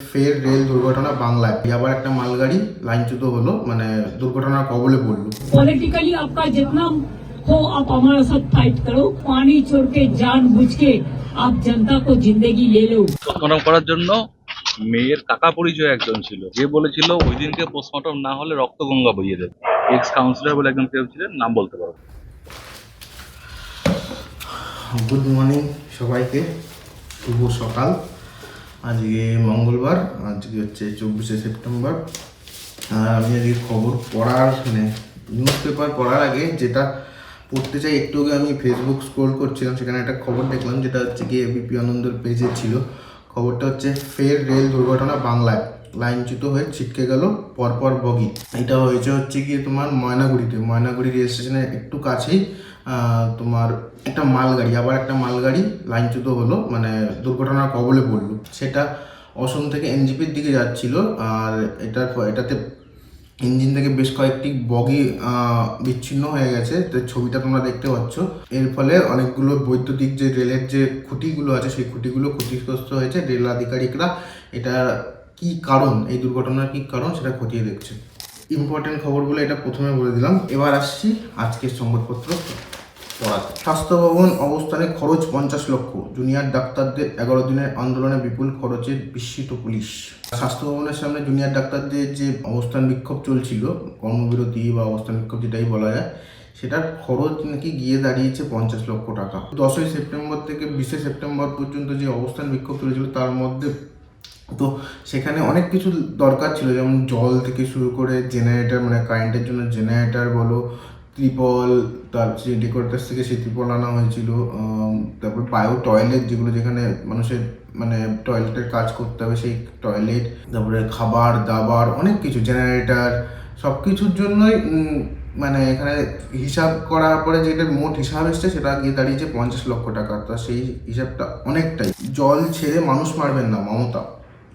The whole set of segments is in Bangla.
ফের রেল দুর্ঘটনা বাংলায় আবার একটা মালগাড়ি লাইনচ্যুত হলো মানে দুর্ঘটনার কবলে পড়লো पॉलिटिकली आपका जितना हो आप हमारे साथ फाइट करो पानी छोड़ के जान बुझ के आप जनता को जिंदगी ले लो পোস্টমর্টম করার জন্য মেয়ের কাকা পরিচয় একজন ছিল যে বলেছিল ওই দিনকে পোস্টমর্টম না হলে রক্তগঙ্গা বইয়ে দেবে এক্স কাউন্সিলর বলে একজন কেউ ছিলেন নাম বলতে পারবো না। গুড মর্নিং সবাইকে শুভ সকাল আজকে মঙ্গলবার, আজকে হচ্ছে চব্বিশে সেপ্টেম্বর। আর আমি আজকে খবর পড়ার মানে নিউজ পেপার পড়ার আগে যেটা পড়তে চাই, একটু আগে আমি ফেসবুক স্ক্রোল করছিলাম, সেখানে একটা খবর দেখলাম, যেটা হচ্ছে কি এবিপি আনন্দর পেজে ছিল। খবরটা হচ্ছে, ফের রেল দুর্ঘটনা বাংলায়। লাইনচ্যুত হয়ে ছিটকে গেল পরপর বগি। এটা হয়েছে হচ্ছে কি তোমার ময়নাগুড়িতে। ময়নাগুড়ি রেল স্টেশনের একটু কাছেই তোমার একটা মালগাড়ি, আবার একটা মালগাড়ি লাইনচ্যুত হলো মানে দুর্ঘটনার কবলে পড়ল। সেটা অসম থেকে এনজিপির দিকে যাচ্ছিল, আর এটার এটাতে ইঞ্জিন থেকে বেশ কয়েকটি বগি বিচ্ছিন্ন হয়ে গেছে। তো ছবিটা তোমরা দেখতে পাচ্ছ। এর ফলে অনেকগুলো বৈদ্যুতিক যে রেলের যে খুঁটিগুলো আছে, সেই খুঁটিগুলো ক্ষতিগ্রস্ত হয়েছে। রেল আধিকারিকরা এটা কি কারণ, এই দুর্ঘটনার কি কারণ, সেটা খতিয়ে দেখছে। ইম্পর্টেন্ট খবরগুলো এটা প্রথমে বলে দিলাম। এবার আসছি আজকের সংবাদপত্র। পড়াতে স্বাস্থ্য ভবন অবস্থানে খরচ পঞ্চাশ লক্ষ। জুনিয়র ডাক্তারদের এগারো দিনের আন্দোলনে বিপুল খরচে বিস্মিত পুলিশ। স্বাস্থ্য ভবনের সামনে জুনিয়র ডাক্তারদের যে অবস্থান বিক্ষোভ চলছিল, কর্মবিরতি বা অবস্থান বিক্ষোভ যেটাই বলা যায়, সেটার খরচ নাকি গিয়ে দাঁড়িয়েছে পঞ্চাশ লক্ষ টাকা। দশই সেপ্টেম্বর থেকে বিশে সেপ্টেম্বর পর্যন্ত যে অবস্থান বিক্ষোভ চলেছিল, তার মধ্যে তো সেখানে অনেক কিছু দরকার ছিল, যেমন জল থেকে শুরু করে জেনারেটার মানে কারেন্টের জন্য জেনারেটার বলো ত্রিপল, তার যে ডেকোরেটার থেকে সেই ত্রিপল আনা হয়েছিল তারপর বায়ো টয়লেট যেগুলো যেখানে মানুষের মানে টয়লেটের কাজ করতে হবে, সেই টয়লেট, তারপরে খাবার, দাবার, অনেক কিছু, জেনারেটর সব কিছুর জন্যই মানে এখানে হিসাব করার পরে যেটা মোট হিসাব এসছে সেটা গিয়ে দাঁড়িয়েছে পঞ্চাশ লক্ষ টাকা, তা সেই হিসাবটা অনেকটাই। জল ছেড়ে মানুষ মারবেন না, মমতা।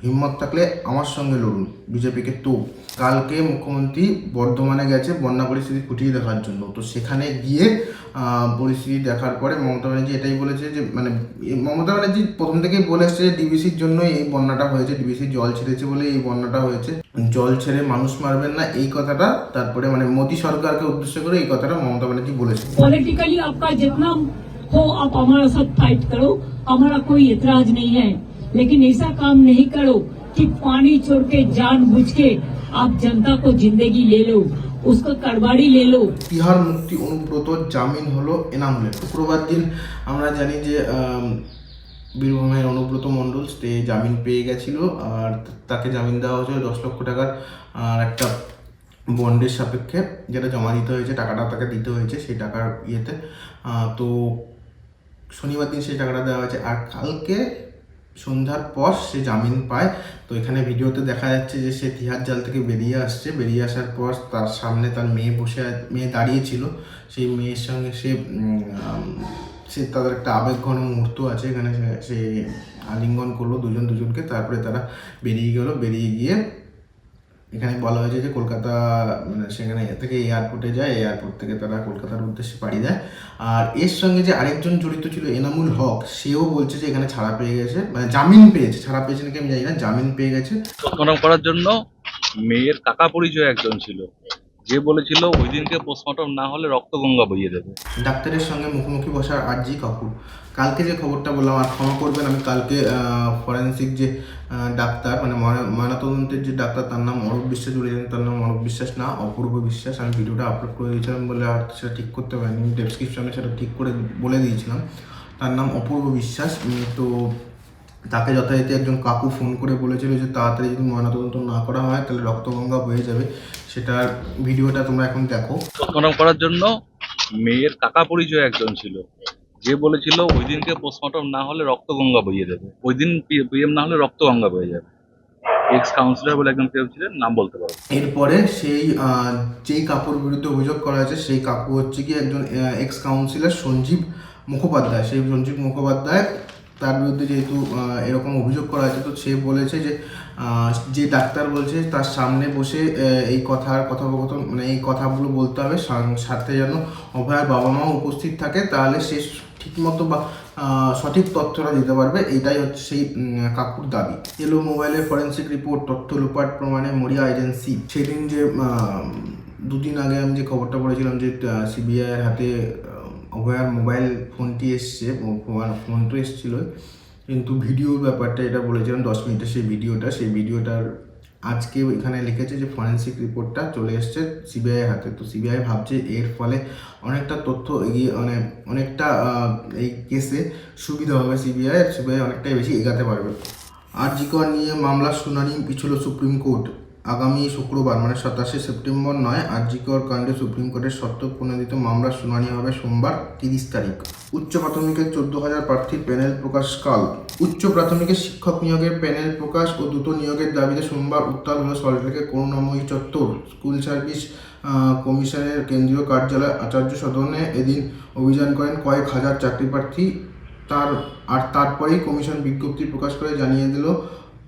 হিম্মত থাকলে আমার সঙ্গে লড়ুন বিজেপিকে তো কালকে মুখ্যমন্ত্রী বর্ধমানে গেছে বন্যা পরিস্থিতি খুঁটিয়ে দেখার জন্য তো সেখানে গিয়ে আহ, পরিস্থিতি দেখার পরে মমতা ব্যানার্জি এটাই বলেছে যে মানে এই মমতা ব্যানার্জি প্রথম থেকেই বলে এসছে যে ডিবিসির জন্য এই বন্যাটা হয়েছে ডিবিসি জল ছেড়েছে বলে এই বন্যাটা হয়েছে জল ছেড়ে মানুষ মারবেন না এই কথাটা তারপরে মানে মোদী সরকারকে উদ্দেশ্য করে এই কথাটা মমতা ব্যানার্জি বলেছে पॉलिटिकली आपका जितना हो आप हमारे साथ फाइट करो हमारा कोई एतराज नहीं है लेकिन ऐसा काम नहीं करो कि पानी छोड़ के जान बुझ के आप जनता को जिंदगी ले लो उसको कड़बाड़ी ले लो তিহার মুক্তি অনুব্রত জামিন হলো এনামুলের শুক্রবার দিন আমরা জানি যে আম, বীরভূমের অনুব্রত মণ্ডল সে জামিন পেয়ে গেছিল আর তাকে জামিন দেওয়া হয়েছিল দশ লক্ষ টাকার আর একটা বন্ডের সাপেক্ষে যেটা জমা দিতে হয়েছে টাকাটা তাকে দিতে হয়েছে সেই টাকার ইয়েতে আহ, তো শনিবার দিন সেই টাকাটা দেওয়া হয়েছে আর কালকে সন্ধ্যার পর সে জামিন পায়। তো এখানে ভিডিওতে দেখা যাচ্ছে যে সে তিহার জাল থেকে বেরিয়ে আসছে। বেরিয়ে আসার পর তার সামনে তার মেয়ে বসে মেয়ে দাঁড়িয়েছিল সেই মেয়ের সঙ্গে সে সে তাদের একটা আবেগঘন মুহূর্ত আছে। এখানে সে- আলিঙ্গন করল। দুজন দুজনকে। তারপরে তারা বেরিয়ে গেল। বেরিয়ে গিয়ে এখানে বলা হয়েছে যে কলকাতা মানে সেখানে থেকে এয়ারপোর্টে যায় এয়ারপোর্ট থেকে তারা কলকাতার উদ্দেশ্যে পাড়ি দেয়। আর এর সঙ্গে যে আরেকজন জড়িত ছিল, এনামুল হক, সেও বলছে যে এখানে ছাড়া পেয়ে গেছে মানে জামিন পেয়েছে, ছাড়া পেয়েছে নাকি আমি জানি না, জামিন পেয়ে গেছে। করার জন্য মেয়ের কাকা পরিচয় একজন ছিল। যে বলেছিল ওই দিনকে পোস্টমর্টম না হলে রক্তগঙ্গা বইয়ে দেবে। ডাক্তারের সঙ্গে মুখোমুখি বসার আরজি কাপুর। কালকে যে খবরটা বললাম, আর ক্ষমা করবেন, আমি কালকে ফরেন্সিক যে ডাক্তার মানে ময়না- ময়নাতদন্তের যে ডাক্তার, তার নাম অরূপ বিশ্বাস বলেছেন তার নাম অরূপ বিশ্বাস না, অপূর্ব বিশ্বাস। আমি ভিডিওটা আপলোড করে দিয়েছিলাম বলে আর সেটা ঠিক করতে পারিনি। ডেসক্রিপশনে সেটা ঠিক করে বলে দিয়েছিলাম। তার নাম অপূর্ব বিশ্বাস। তো তাকে যথারীতি একজন কাকু ফোন করে বলেছিল যে তাড়াতাড়ি যদি ময়নাতদন্ত না করা হয় তাহলে রক্তগঙ্গা বয়ে যাবে। সেটার ভিডিওটা তোমরা এখন দেখো। পোস্টমর্টম করার জন্য মেয়ের কাকা পরিচয় একজন ছিল। যে বলেছিল ওই দিনকে পোস্টমর্টম না হলে রক্তগঙ্গা বইয়ে দেবে। ওই দিন পিএম না হলে রক্তগঙ্গা বয়ে যাবে। এক্স কাউন্সিলর বলে একজন কেউ ছিলেন নাম বলতে পারব না। এরপরে সেই যেই কাকুর বিরুদ্ধে অভিযোগ করা হয়েছে সেই কাকু হচ্ছে কি একজন এক্স কাউন্সিলর সঞ্জীব মুখোপাধ্যায়। সেই সঞ্জীব মুখোপাধ্যায় তার বিরুদ্ধে যেহেতু এরকম অভিযোগ করা হয়েছে, তো সে বলেছে যে যে ডাক্তার বলছে তার সামনে বসে এই কথার কথোপকথন মানে এই কথাগুলো বলতে হবে সাথে যেন অভয়ার বাবা মাও উপস্থিত থাকে, তাহলে সে ঠিকমতো বা সঠিক তথ্যটা দিতে পারবে, এটাই হচ্ছে সেই কাকুর দাবি। এলো মোবাইলের ফরেন্সিক রিপোর্ট, তথ্য লোপাট প্রমাণে মরিয়া এজেন্সি। সেদিন যে দুদিন আগে আমি যে খবরটা পড়েছিলাম যে সিবিআইয়ের হাতে অভয়ার মোবাইল ফোনটি এসছে ফোন তো এসেছিল। কিন্তু ভিডিওর ব্যাপারটা এটা বলেছিলাম, দশ মিনিটের সেই ভিডিওটা সেই ভিডিওটার আজকে এখানে লিখেছে যে ফরেন্সিক রিপোর্টটা চলে এসছে সিবিআই হাতে। তো সিবিআই ভাবছে এর ফলে অনেকটা তথ্য এগিয়ে মানে অনেকটা এই কেসে সুবিধা হবে সিবিআই সিবিআই অনেকটাই বেশি এগাতে পারবে। আরজিকর নিয়ে মামলার শুনানি, পিছল সুপ্রিম কোর্ট আগামী শুক্রবার মানে সাতাশে সেপ্টেম্বর নয়, আরজিকর কাণ্ডে সুপ্রিম কোর্টের সত্য প্রণোদিত মামলার শুনানি হবে সোমবার তিরিশ তারিখ। উচ্চ প্রাথমিকের চোদ্দ হাজার প্রার্থীর প্যানেল প্রকাশ কাল। উচ্চ প্রাথমিকের শিক্ষক নিয়োগের প্যানেল প্রকাশ ও দ্রুত নিয়োগের দাবিতে সোমবার উত্তাল হল সল্টলেকের করুণাময়ী চত্বর। স্কুল সার্ভিস কমিশনের কেন্দ্রীয় কার্যালয় আচার্য সদনে এদিন অভিযান করেন কয়েক হাজার চাকরি প্রার্থী। তার, আর তারপরেই কমিশন বিজ্ঞপ্তি প্রকাশ করে জানিয়ে দিল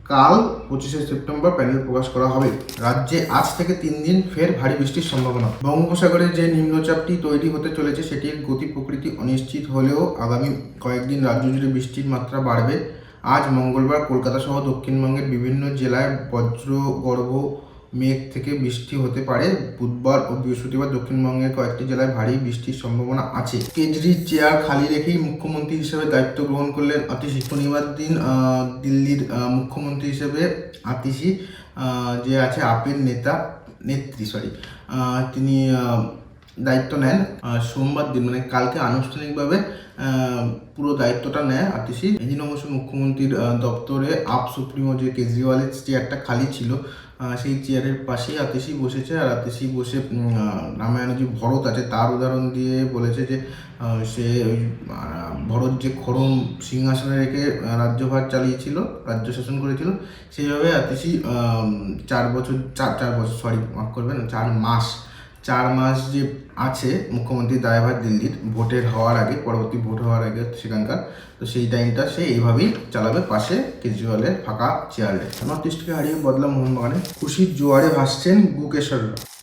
কাল পঁচিশে সেপ্টেম্বর প্যানেল প্রকাশ করা হবে। রাজ্যে আজ থেকে তিন দিন ফের ভারী বৃষ্টির সম্ভাবনা। বঙ্গোপসাগরে যে নিম্নচাপটি তৈরি হতে চলেছে সেটির গতি প্রকৃতি অনিশ্চিত হলেও আগামী কয়েকদিন রাজ্য জুড়ে বৃষ্টির মাত্রা বাড়বে। আজ মঙ্গলবার কলকাতা সহ দক্ষিণবঙ্গের বিভিন্ন জেলায় বজ্র গর্ভ মেঘ থেকে বৃষ্টি হতে পারে। বুধবার ও বৃহস্পতিবার দক্ষিণবঙ্গের কয়েকটি জেলায় ভারী বৃষ্টির সম্ভাবনা আছে। কেজরির চেয়ার খালি রেখেই মুখ্যমন্ত্রী হিসেবে দায়িত্ব গ্রহণ করলেন আতিশি শনিবার দিন দিল্লির মুখ্যমন্ত্রী হিসেবে আতিশি যে আছে আপের নেতা, নেত্রী সরি তিনি দায়িত্ব নেন। সোমবার দিন মানে কালকে আনুষ্ঠানিকভাবে পুরো দায়িত্বটা নেয় আতিশি। এদিন অবশ্য মুখ্যমন্ত্রীর দপ্তরে আপ সুপ্রিমো যে কেজরিওয়ালের চেয়ারটা খালি ছিল সেই চেয়ারের পাশেই আতিশি বসেছে। আর আতিশি বসে রামায়ণে যে ভরত আছে, তার উদাহরণ দিয়ে বলেছে যে সে ওই ভরত যে খরম সিংহাসনে রেখে রাজ্যভার চালিয়েছিল, রাজ্য শাসন করেছিল, সেইভাবে আতিশি চার বছর, চার চার বছর সরি মাফ করবেন, চার মাস চার মাস যে আছে মুখ্যমন্ত্রী দায়ভার দিল্লির, ভোটের হওয়ার আগে, পরবর্তী ভোট হওয়ার আগে সেখানকার, তো সেই টাইমটা সে এইভাবেই চালাবে পাশে কেজরিওয়ালের ফাঁকা চেয়ারে নর্থ ইস্টকে হারিয়ে বদলা মোহনবাগানে খুশির জোয়ারে ভাসছেন গুকেশ্বররা